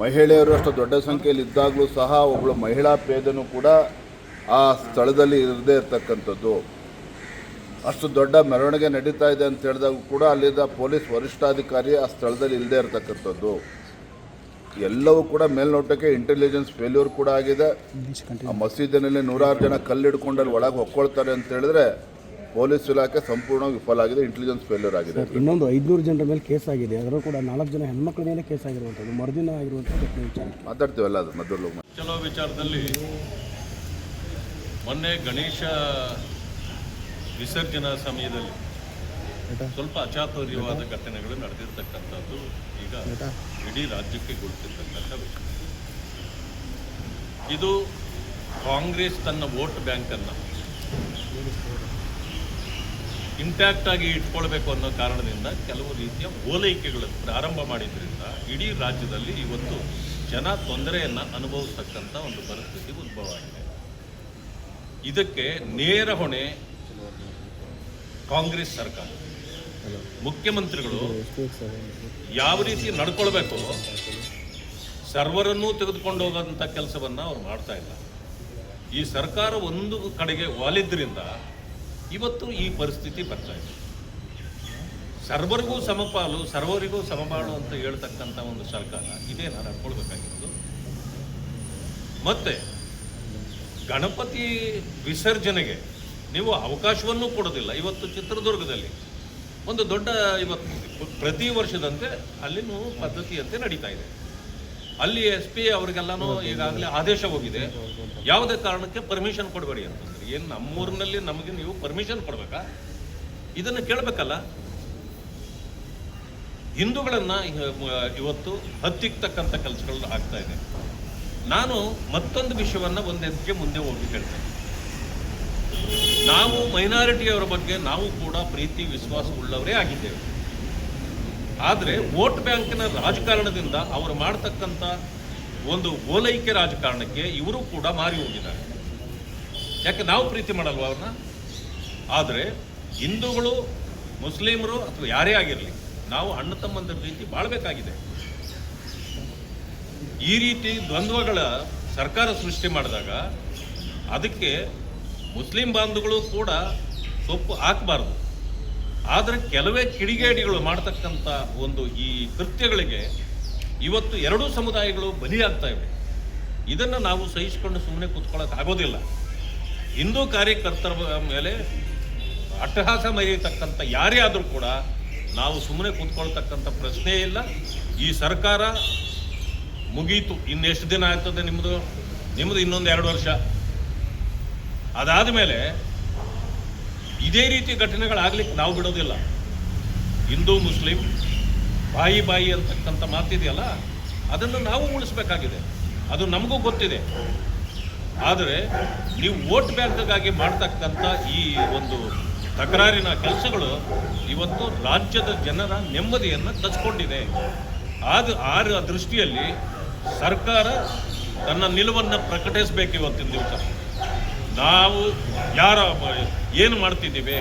ಮಹಿಳೆಯರು ಅಷ್ಟು ದೊಡ್ಡ ಸಂಖ್ಯೆಯಲ್ಲಿ ಇದ್ದಾಗಲೂ ಸಹ ಒಬ್ಬಳು ಮಹಿಳಾ ಪೇದನು ಕೂಡ ಆ ಸ್ಥಳದಲ್ಲಿ ಇರದೇ ಇರತಕ್ಕಂಥದ್ದು. ಅಷ್ಟು ದೊಡ್ಡ ಮೆರವಣಿಗೆ ನಡೀತಾ ಇದೆ ಅಂತ ಹೇಳಿದಾಗ ಕೂಡ ಅಲ್ಲಿದ್ದ ಪೊಲೀಸ್ ವರಿಷ್ಠಾಧಿಕಾರಿ ಆ ಸ್ಥಳದಲ್ಲಿ ಇಲ್ಲದೆ ಇರತಕ್ಕಂಥದ್ದು. ಎಲ್ಲವೂ ಕೂಡ ಮೇಲ್ನೋಟಕ್ಕೆ ಇಂಟೆಲಿಜೆನ್ಸ್ ಫೇಲ್ಯೂರ್ ಕೂಡ ಆಗಿದೆ. ಆ ಮಸೀದಿನಲ್ಲಿ ನೂರಾರು ಜನ ಕಲ್ಲಿಡ್ಕೊಂಡು ಅಲ್ಲಿ ಒಳಗೆ ಹೊಕ್ಕೊಳ್ತಾರೆ ಅಂತ ಹೇಳಿದ್ರೆ ಪೊಲೀಸ್ ಇಲಾಖೆ ಸಂಪೂರ್ಣ ವಿಫಲ ಆಗಿದೆ ಇಂಟೆಲಿಜೆನ್ಸ್ ಫೇಲ್ಯೂರ್ ಆಗಿದೆ. ಇನ್ನೊಂದು ಐದುನೂರು ಜನರ ಮೇಲೆ ಕೇಸ್ ಆಗಿದೆ. ಅದರಲ್ಲೂ ಕೂಡ ನಾಲ್ಕು ಜನ ಹೆಣ್ಮಕ್ಳ ಮೇಲೆ ಕೇಸ್ ಆಗಿರುವಂಥದ್ದು ಮರುದಿನ ಆಗಿರುವಂಥ ಘಟನೆ ವಿಚಾರ ಮಾತಾಡ್ತೀವಲ್ಲ ಅದು ಮೊದಲು ಚಲೋ ವಿಚಾರದಲ್ಲಿ ಮೊನ್ನೆ ಗಣೇಶ ವಿಸರ್ಜನಾ ಸಮಯದಲ್ಲಿ ಸ್ವಲ್ಪ ಅಚಾತುರ್ಯವಾದ ಘಟನೆಗಳು ನಡೆದಿರ್ತಕ್ಕಂಥದ್ದು ಈಗ ಇಡೀ ರಾಜ್ಯಕ್ಕೆ ಗುರುತಿರ್ತಕ್ಕಂಥ ವಿಷಯ. ಇದು ಕಾಂಗ್ರೆಸ್ ತನ್ನ ವೋಟ್ ಬ್ಯಾಂಕನ್ನು ಇಂಟ್ಯಾಕ್ಟ್ ಆಗಿ ಇಟ್ಕೊಳ್ಬೇಕು ಅನ್ನೋ ಕಾರಣದಿಂದ ಕೆಲವು ರೀತಿಯ ಓಲೈಕೆಗಳನ್ನು ಪ್ರಾರಂಭ ಮಾಡಿದ್ರಿಂದ ಇಡೀ ರಾಜ್ಯದಲ್ಲಿ ಇವತ್ತು ಜನ ತೊಂದರೆಯನ್ನು ಅನುಭವಿಸ್ತಕ್ಕಂಥ ಒಂದು ಪರಿಸ್ಥಿತಿ ಉದ್ಭವ ಆಗಿದೆ. ಇದಕ್ಕೆ ನೇರ ಹೊಣೆ ಕಾಂಗ್ರೆಸ್ ಸರ್ಕಾರ. ಮುಖ್ಯಮಂತ್ರಿಗಳು ಯಾವ ರೀತಿ ನಡ್ಕೊಳ್ಬೇಕು ಸರ್ವರನ್ನೂ ತೆಗೆದುಕೊಂಡು ಹೋಗೋಂಥ ಕೆಲಸವನ್ನು ಅವ್ರು ಮಾಡ್ತಾ ಇಲ್ಲ. ಈ ಸರ್ಕಾರ ಒಂದು ಕಡೆಗೆ ವಾಲಿದ್ರಿಂದ ಇವತ್ತು ಈ ಪರಿಸ್ಥಿತಿ ಬರ್ತಾ ಇದೆ. ಸರ್ವರಿಗೂ ಸಮಪಾಲು, ಸರ್ವರಿಗೂ ಸಮಬಾಳು ಅಂತ ಹೇಳ್ತಕ್ಕಂಥ ಒಂದು ಸರ್ಕಾರ ಇದೇನ ನಡ್ಕೊಳ್ಬೇಕಾಗಿತ್ತು ಮತ್ತೆ, ಗಣಪತಿ ವಿಸರ್ಜನೆಗೆ ನೀವು ಅವಕಾಶವನ್ನು ಕೊಡೋದಿಲ್ಲ. ಇವತ್ತು ಚಿತ್ರದುರ್ಗದಲ್ಲಿ ಒಂದು ದೊಡ್ಡ ಇವತ್ತು ಪ್ರತಿ ವರ್ಷದಂತೆ ಅಲ್ಲಿನೂ ಪದ್ಧತಿಯಂತೆ ನಡೀತಾ ಇದೆ. ಅಲ್ಲಿ ಎಸ್ ಪಿ ಅವ್ರಿಗೆಲ್ಲಾನು ಈಗಾಗಲೇ ಆದೇಶ ಹೋಗಿದೆ. ಯಾವುದೇ ಕಾರಣಕ್ಕೆ ಪರ್ಮಿಷನ್ ಕೊಡಬೇಡಿ ಅಂತಂದ್ರೆ ಏನು ನಮ್ಮೂರಿನಲ್ಲಿ ನಮಗೆ ನೀವು ಪರ್ಮಿಷನ್ ಕೊಡಬೇಕಾ? ಇದನ್ನು ಕೇಳಬೇಕಲ್ಲ. ಹಿಂದೂಗಳನ್ನ ಇವತ್ತು ಹತ್ತಿಕ್ತಕ್ಕಂಥ ಕೆಲಸಗಳು ಆಗ್ತಾ ಇದೆ. ನಾನು ಮತ್ತೊಂದು ವಿಷಯವನ್ನ ಒಂದು ಮುಂದೆ ಹೋಗಿ ಹೇಳ್ತೇನೆ. ನಾವು ಮೈನಾರಿಟಿಯವರ ಬಗ್ಗೆ ನಾವು ಕೂಡ ಪ್ರೀತಿ, ವಿಶ್ವಾಸ ಉಳ್ಳವರೇ ಆಗಿದ್ದೇವೆ. ಆದರೆ ವೋಟ್ ಬ್ಯಾಂಕ್ನ ರಾಜಕಾರಣದಿಂದ ಅವರು ಮಾಡ್ತಕ್ಕಂಥ ಒಂದು ಓಲೈಕೆ ರಾಜಕಾರಣಕ್ಕೆ ಇವರು ಕೂಡ ಮಾರಿ ಹೋಗಿದ್ದಾರೆ. ಯಾಕೆ ನಾವು ಪ್ರೀತಿ ಮಾಡಲ್ವ ಅವ್ರನ್ನ? ಆದರೆ ಹಿಂದೂಗಳು, ಮುಸ್ಲಿಮರು ಅಥವಾ ಯಾರೇ ಆಗಿರಲಿ, ನಾವು ಅಣ್ಣ ತಮ್ಮಂದಿರ ರೀತಿ ಬಾಳ್ಬೇಕಾಗಿದೆ. ಈ ರೀತಿ ದ್ವಂದ್ವಗಳ ಸರ್ಕಾರ ಸೃಷ್ಟಿ ಮಾಡಿದಾಗ ಅದಕ್ಕೆ ಮುಸ್ಲಿಂ ಬಾಂಧುಗಳು ಕೂಡ ಸೊಪ್ಪು ಹಾಕಬಾರ್ದು. ಆದರೆ ಕೆಲವೇ ಕಿಡಿಗೇಡಿಗಳು ಮಾಡ್ತಕ್ಕಂಥ ಒಂದು ಈ ಕೃತ್ಯಗಳಿಗೆ ಇವತ್ತು ಎರಡೂ ಸಮುದಾಯಗಳು ಬಲಿಯಾಗ್ತಾ ಇವೆ. ಇದನ್ನು ನಾವು ಸಹಿಸಿಕೊಂಡು ಸುಮ್ಮನೆ ಕೂತ್ಕೊಳ್ಳೋಕೆ ಆಗೋದಿಲ್ಲ. ಹಿಂದೂ ಕಾರ್ಯಕರ್ತರ ಮೇಲೆ ಅಟ್ಟಹಾಸ ಮರೆಯತಕ್ಕಂಥ ಯಾರೇ ಆದರೂ ಕೂಡ ನಾವು ಸುಮ್ಮನೆ ಕೂತ್ಕೊಳ್ತಕ್ಕಂಥ ಪ್ರಶ್ನೆ ಇಲ್ಲ. ಈ ಸರ್ಕಾರ ಮುಗೀತು. ಇನ್ನೆಷ್ಟು ದಿನ ಆಗ್ತದೆ ನಿಮ್ಮದು ನಿಮ್ಮದು ಇನ್ನೊಂದು ಎರಡು ವರ್ಷ. ಅದಾದ ಮೇಲೆ ಇದೇ ರೀತಿ ಘಟನೆಗಳಾಗ್ಲಿಕ್ಕೆ ನಾವು ಬಿಡೋದಿಲ್ಲ. ಹಿಂದೂ, ಮುಸ್ಲಿಂ, ಬಾಯಿ ಬಾಯಿ ಅಂತಕ್ಕಂಥ ಮಾತಿದೆಯಲ್ಲ, ಅದನ್ನು ನಾವು ಉಳಿಸ್ಬೇಕಾಗಿದೆ. ಅದು ನಮಗೂ ಗೊತ್ತಿದೆ. ಆದರೆ ನೀವು ವೋಟ್ ಬ್ಯಾಂಕ್ಗಾಗಿ ಮಾಡ್ತಕ್ಕಂಥ ಈ ಒಂದು ತಕರಾರಿನ ಕೆಲಸಗಳು ಇವತ್ತು ರಾಜ್ಯದ ಜನರ ನೆಮ್ಮದಿಯನ್ನು ತಚ್ಕೊಂಡಿದೆ. ಆದ ಆ ದೃಷ್ಟಿಯಲ್ಲಿ ಸರ್ಕಾರ ತನ್ನ ನಿಲುವನ್ನು ಪ್ರಕಟಿಸಬೇಕು ಇವತ್ತಿನ ದಿವಸ. ನಾವು ಯಾರ ಏನು ಮಾಡ್ತಿದ್ದೀವಿ?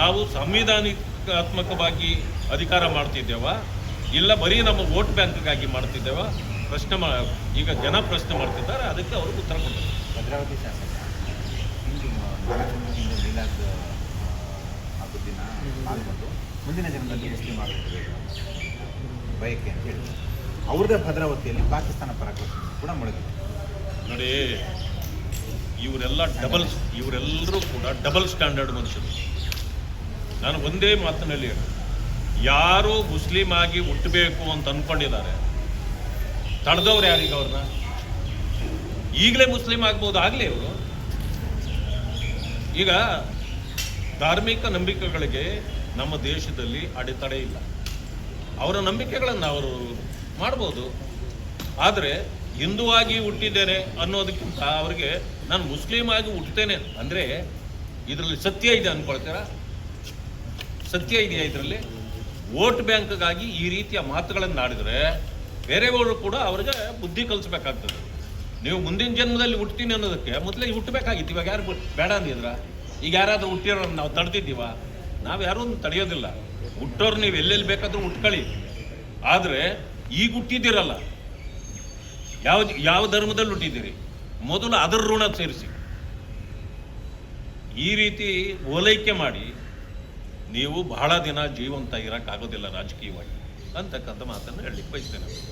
ನಾವು ಸಂವಿಧಾನಿಕಾತ್ಮಕವಾಗಿ ಅಧಿಕಾರ ಮಾಡ್ತಿದ್ದೇವ? ಇಲ್ಲ ಬರೀ ನಮ್ಮ ವೋಟ್ ಬ್ಯಾಂಕ್ಗಾಗಿ ಮಾಡ್ತಿದ್ದೇವ? ಪ್ರಶ್ನೆ ಮಾ ಈಗ ಜನ ಪ್ರಶ್ನೆ ಮಾಡ್ತಿದ್ದಾರೆ ಅದಕ್ಕೆ ಅವರು ಉತ್ತರ ಕೊಡ್ತಾರೆ. ಭದ್ರಾವತಿ ಶಾಸಕ ಮುಂದಿನ ದಿನದಲ್ಲಿ ಮುಸ್ಲಿಂ ಬಯಕೆ ಅಂತ ಹೇಳಿದ್ರು. ಅವ್ರದ್ದೇ ಭದ್ರಾವತಿಯಲ್ಲಿ ಪಾಕಿಸ್ತಾನ ಪರ ಕೂಡ ಮೊಳಗಿದೆ. ನೋಡಿ ಇವರೆಲ್ಲ ಡಬಲ್ ಇವರೆಲ್ಲರೂ ಕೂಡ ಡಬಲ್ ಸ್ಟ್ಯಾಂಡರ್ಡ್ ಮನುಷ್ಯರು. ನಾನು ಒಂದೇ ಮಾತಿನಲ್ಲಿ ಯಾರು ಮುಸ್ಲಿಂ ಆಗಿ ಹುಟ್ಟಬೇಕು ಅಂತ ಅಂದ್ಕೊಂಡಿದ್ದಾರೆ ತಡೆದವ್ರು ಯಾರೀಗ ಅವ್ರನ್ನ? ಈಗಲೇ ಮುಸ್ಲಿಂ ಆಗ್ಬೋದು, ಆಗಲಿ ಇವರು. ಈಗ ಧಾರ್ಮಿಕ ನಂಬಿಕೆಗಳಿಗೆ ನಮ್ಮ ದೇಶದಲ್ಲಿ ಅಡೆತಡೆ ಇಲ್ಲ. ಅವರ ನಂಬಿಕೆಗಳನ್ನು ಅವರು ಮಾಡ್ಬೋದು. ಆದರೆ ಹಿಂದುವಾಗಿ ಹುಟ್ಟಿದ್ದೇನೆ ಅನ್ನೋದಕ್ಕಿಂತ ಅವರಿಗೆ ನಾನು ಮುಸ್ಲಿಂ ಆಗಿ ಹುಟ್ಟುತ್ತೇನೆ ಅಂದರೆ ಇದರಲ್ಲಿ ಸತ್ಯ ಇದೆ ಅಂದ್ಕೊಳ್ತೀರಾ ಸತ್ಯ ಇದೆಯಾ ಇದರಲ್ಲಿ? ವೋಟ್ ಬ್ಯಾಂಕ್ಗಾಗಿ ಈ ರೀತಿಯ ಮಾತುಗಳನ್ನು ಆಡಿದರೆ ಬೇರೆಯವರು ಕೂಡ ಅವ್ರಿಗೆ ಬುದ್ಧಿ ಕಲಿಸ್ಬೇಕಾಗ್ತದೆ. ನೀವು ಮುಂದಿನ ಜನ್ಮದಲ್ಲಿ ಹುಟ್ತೀನಿ ಅನ್ನೋದಕ್ಕೆ ಮೊದಲೇ ಹುಟ್ಟಬೇಕಾಗಿತ್ತು. ಇವಾಗ ಯಾರು ಬೇಡ ಅಂದಿದ್ರ? ಈಗ ಯಾರಾದರೂ ಹುಟ್ಟಿರೋ ನಾವು ತಡೆದಿದ್ದೀವ ನಾವು ಯಾರೂ ತಡೆಯೋದಿಲ್ಲ. ಹುಟ್ಟೋರು ನೀವು ಎಲ್ಲೆಲ್ಲಿ ಬೇಕಾದರೂ ಹುಟ್ಕೊಳ್ಳಿ. ಆದರೆ ಈಗ ಹುಟ್ಟಿದ್ದೀರಲ್ಲ. ಯಾವ ಯಾವ ಧರ್ಮದಲ್ಲಿ ಹುಟ್ಟಿದ್ದೀರಿ? ಮೊದಲು ಅದರ ಋಣ ಸೇರಿಸಿ. ಈ ರೀತಿ ಓಲೈಕೆ ಮಾಡಿ ನೀವು ಬಹಳ ದಿನ ಜೀವಂತ ಇರೋಕ್ಕಾಗೋದಿಲ್ಲ ರಾಜಕೀಯವಾಗಿ. ಅಂತಕ್ಕಂಥ ಮಾತನ್ನು ಹೇಳಲಿಕ್ಕೆ ಬಯಸ್ತೇನೆ.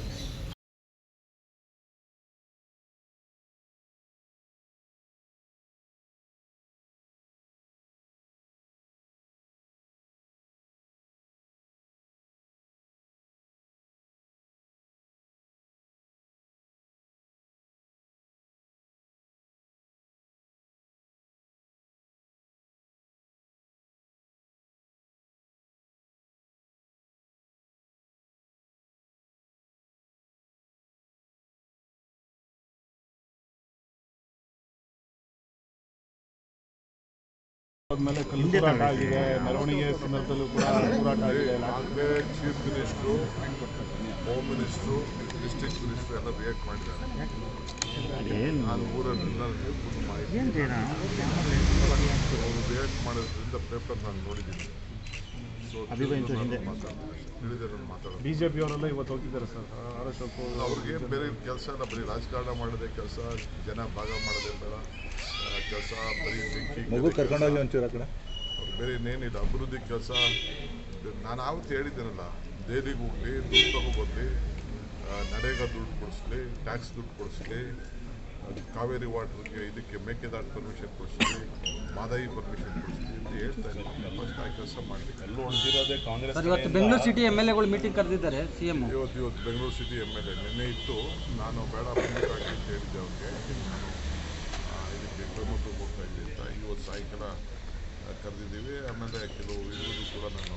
ಆದ್ಮೇಲೆ ಕಲ್ಲುರಾಟ ಆಗಿದೆ ಮೆರವಣಿಗೆ ಸಂದರ್ಭದಲ್ಲೂ ಕೂಡ ತೂರಾಟ ಆಗಿದೆ. ಆಗಲೇ chief minister home minister district minister ಎಲ್ಲ ರಿಯಾಕ್ಟ್ ಮಾಡಿದ್ದಾರೆ. ನಾನು ಊರಲ್ಲಿ ಅವರು ರಿಯಾಕ್ಟ್ ಮಾಡೋದ್ರಿಂದ ಪೇಪರ್ ನಾನು ನೋಡಿದ್ದೀನಿ. ಸೊ ತಿಳಿದೇ ನಾನು ಮಾತಾಡೋದು. ಬಿಜೆಪಿ ಅವರೆಲ್ಲ ಇವತ್ತು ಹೋಗಿದ್ದಾರೆ ಸರ್. ಆರ್ ಅಶೋಕ್ ಅವ್ರಿಗೆ ಬೇರೆ ಕೆಲಸ ಇಲ್ಲ ಬರೀ ರಾಜಕಾರಣ ಮಾಡೋದೇ ಕೆಲಸ ಜನ ಭಾಗ ಮಾಡೋದೇ ಬೇಡ. ಕೆಲಸ ಬರೀ ಬೆಂಕಿ ಕರ್ಕೊಂಡೋಗಿ ಒಂಚೂರು ಕಡೆ. ಅವ್ರು ಬೇರೆ ಇನ್ನೇನಿಲ್ಲ ಅಭಿವೃದ್ಧಿ ಕೆಲಸ. ನಾನು ಆವತ್ತು ಹೇಳಿದ್ದೇನಲ್ಲ ದೆಹಲಿಗೆ ಹೋಗಲಿ ದುಡ್ಡು ತಗೋಬರ್ಲಿ ನಡೆಗ ದುಡ್ಡು ಕೊಡಿಸ್ಲಿ ಟ್ಯಾಕ್ಸ್ ದುಡ್ಡು ಕೊಡಿಸ್ಲಿ ಕಾವೇರಿ ವಾಟರ್ಗೆ ಇದಕ್ಕೆ ಮೇಕೆದಾಟ್ ಪರ್ಮಿಷನ್ ಕೊಡಿಸ್ಲಿ ಮಾದಾಯಿ ಪರ್ಮಿಷನ್ ಕೊಡಿಸ್ಲಿ ಅಂತ ಹೇಳ್ತಾ ಇದ್ದೀನಿ. ಫಸ್ಟ್ ಆ ಕೆಲಸ ಮಾಡಲಿ ಎಲ್ಲೂ ಸರ್ ಇವತ್ತು ಬೆಂಗಳೂರು ಸಿಟಿ ಎಂ ಎಲ್ ಎಗಳು ಮೀಟಿಂಗ್ ಕರೆದಿದ್ದಾರೆ ಸಿ ಎಂ ಇವತ್ತು ಇವತ್ತು Bengaluru city M L A ನಿನ್ನೆ ಇತ್ತು. ನಾನು ಬೇಡ ಬಂದಿದ್ದಾಗಿ ಅಂತ ಹೇಳಿದ್ದೆ ಅವ್ರಿಗೆ. ಕೊಯಮತ್ತೂರು ಹೋಗ್ತಾ ಇದ್ದೆ ಅಂತ. ಇವತ್ತು ಸಾಯಂಕಾಲ ಕರೆದಿದ್ದೀವಿ. ಆಮೇಲೆ ಕೆಲವು ಇವರು ಕೂಡ ನಾನು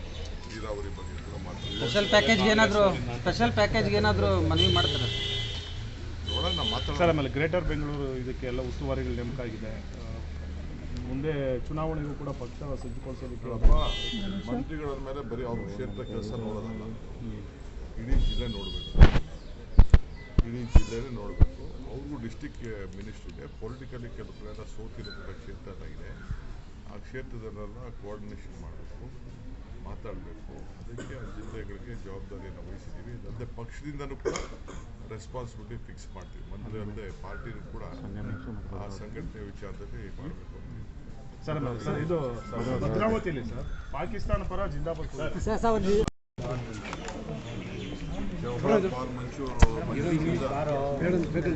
ನೀರಾವರಿ ಬಗ್ಗೆ ಕೂಡ ಮಾತಾಡ್ತೀನಿ. ಸ್ಪೆಷಲ್ ಪ್ಯಾಕೇಜ್ಗೆ ಏನಾದರೂ ಸ್ಪೆಷಲ್ ಪ್ಯಾಕೇಜ್ಗೆ ಏನಾದರೂ ಮನವಿ ಮಾಡ್ತಾರೆ? ನೋಡೋಣ ಸರ್ ಮಾತಾಡೋಣ. ಆಮೇಲೆ ಗ್ರೇಟರ್ ಬೆಂಗಳೂರು ಇದಕ್ಕೆ ಎಲ್ಲ ಉಸ್ತುವಾರಿಗಳು ನೇಮಕ ಆಗಿದೆ. ಮುಂದೆ ಚುನಾವಣೆಗೂ ಕೂಡ ಪಕ್ಷ ಸಜ್ಜುಗೊಳಿಸೋದಕ್ಕೆ ಮಂತ್ರಿಗಳ ಮೇಲೆ ಬರೀ ಅವ್ರ ಕ್ಷೇತ್ರ ಕೆಲಸ ನೋಡೋದಲ್ಲ. ಇಡೀ ಜಿಲ್ಲೆ ನೋಡಬೇಕು. ಇಡೀ ಜಿಲ್ಲೆನೇ ನೋಡಬೇಕು. ಅವ್ರಿಗೂ ಡಿಸ್ಟಿಕ್ ಮಿನಿಸ್ಟ್ರಿಗೆ ಪೊಲಿಟಿಕಲಿ ಕೆಲವು ಕಡೆ ಸೋತಿರೋದ್ರ ಕ್ಷೇತ್ರ ಇದೆ. ಆ ಕ್ಷೇತ್ರದಲ್ಲೆಲ್ಲ ಕೋಆರ್ಡಿನೇಷನ್ ಮಾಡಬೇಕು ಮಾತಾಡಬೇಕು. ಅದಕ್ಕೆ ಆ ಜಿಲ್ಲೆಗಳಿಗೆ ಜವಾಬ್ದಾರಿಯನ್ನು ವಹಿಸಿದ್ದೀವಿ. ಅಲ್ಲದೆ ಪಕ್ಷದಿಂದನೂ ಕೂಡ ರೆಸ್ಪಾನ್ಸಿಬಿಲಿಟಿ ಫಿಕ್ಸ್ ಮಾಡ್ತೀವಿ. ಮಂತ್ರಿ ಅಲ್ಲದೆ ಪಾರ್ಟಿನೂ ಕೂಡ ಆ ಸಂಘಟನೆ ವಿಚಾರದಲ್ಲಿ ಮಾಡಬೇಕು ಸರ್ ಇದು ಭದ್ರಾವತಿಯಲ್ಲಿ ಸರ್. ಪಾಕಿಸ್ತಾನ ಪರ ಜಿಂದಾಬಾದ್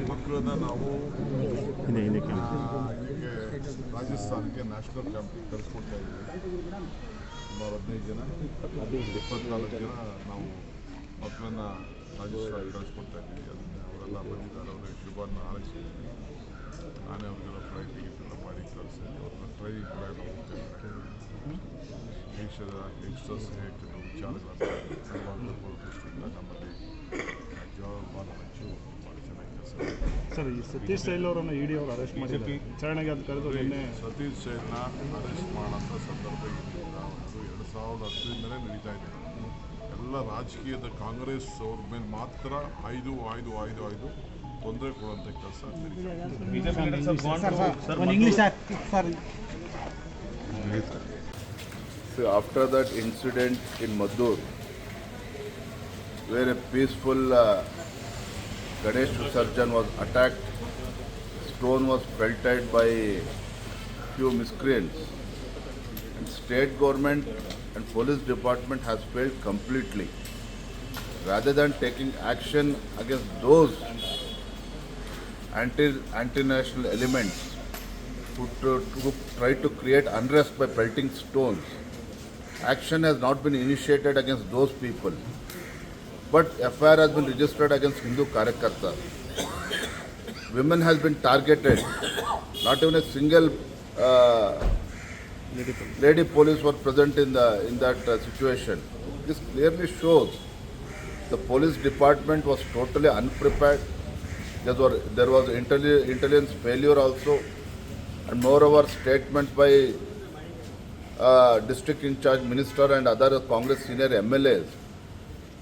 ಮಕ್ಕಳನ್ನ ನಾವು ರಾಜಸ್ಥಾನಕ್ಕೆ ನ್ಯಾಷನಲ್ ಕ್ಯಾಂಪಿಗೆ ಕಳಿಸ್ಕೊಡ್ತಾ ಇದ್ದೀವಿ. ಸುಮಾರು ಹದಿನೈದು ಜನ, ಇಪ್ಪತ್ನಾಲ್ಕು ಜನ ನಾವು ಮಕ್ಕಳನ್ನ ರಾಜಸ್ಥಾನ ಕಳಿಸ್ಕೊಡ್ತಾ ಇದ್ದೀವಿ. ಅದನ್ನ ಅವರೆಲ್ಲ ಬಂದಿದ್ದಾರೆ. ಅವ್ರಿಗೆ ಶುಭವನ್ನು ಹಾರೈಸಿದ್ದೀವಿ ನಾನೇ ಅವ್ರಿಗೆಲ್ಲ ಫ್ಲೈಟ್ ಟಿಕೆಟ್ ಮಾಡಿ ಕಳಿಸಿದ್ದೀನಿ ಅವ್ರನ್ನ ಟ್ರೈನಿಂಗ್ ಕೂಡ ಎಲ್ಲ ಹೋಗ್ತಾ ಇದ್ದೀನಿ ದೇಶದ ಯಂಗ್ಸ್ಟರ್ಸ್ಗೆ ಕೆಲವು ವಿಚಾರಗಳನ್ನು ದೃಷ್ಟಿಯಿಂದ ನಮ್ಮಲ್ಲಿ ಜವಾಹರ್ಲಾಲ್ ಮಂಚು ಭಾಳ ಚೆನ್ನಾಗಿ ಕೆಲಸ ಸರ್ ಈ ಸತೀಶ್ ಶೈಲ್ ಅವರನ್ನು ಇಡಿ ಅವರು ಅರೆಸ್ಟ್ ಮಾಡಿದ್ದಾರೆ. ವಿಚಾರಣೆಗೆ ಅದು ಕರೆದು ನಿನ್ನೆ ಸತೀಶ್ ಜೈನ್ನ ಅರೆಸ್ಟ್ ಮಾಡೋಂಥ ಸಂದರ್ಭ ಇರಲಿಲ್ಲ ಅದು ಎರಡು ಸಾವಿರದ ಹತ್ತರಿಂದಲೇ ನಡೀತಾ ಇದೆ. ಎಲ್ಲ ರಾಜಕೀಯದ ಕಾಂಗ್ರೆಸ್ ಅವ್ರ ಮೇಲೆ ಮಾತ್ರ ಐದು ಆಯ್ದು ಐದು ಐದು ತೊಂದರೆ ಕೊಡುವಂಥ ಕೆಲಸ ನಡೀತಾ ಇದೆ So after that incident in Maddur, where a peaceful uh, Ganesh Visarjan was attacked, stone was pelted by few miscreants, and state government and police department has failed completely. Rather than taking action against those anti anti-national elements who, to, who try to create unrest by pelting stones. Action has not been initiated against those people. But FIR has been registered against Hindu Karyakarta. Women has been targeted. Not even a single uh, lady police were present in the in that uh, situation. This clearly shows the police department was totally unprepared. There was, there was intelli- intelligence failure also, and moreover, statement by uh, district in charge minister and other Congress senior MLAs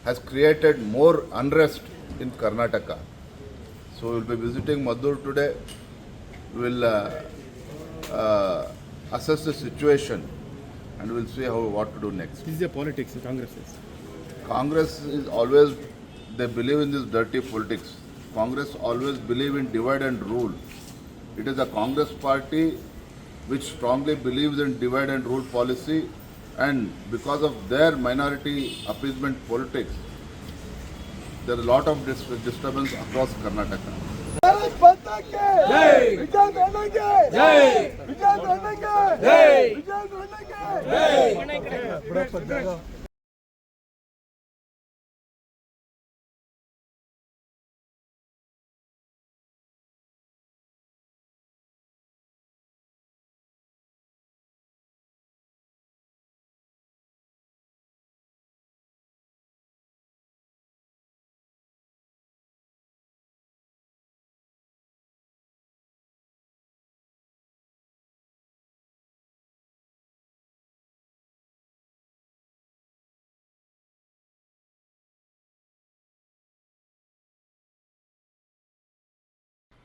has created more unrest in Karnataka. So we will be visiting Madhur today. We will uh, uh, assess the situation and we will see how what to do next. This is a politics, in Congress is. Congress is always they believe in this dirty politics. Congress always believe in divide and rule. It is a Congress party which strongly believes in divide and rule policy and because of their minority appeasement politics, there is a lot of dis- disturbance across Karnataka.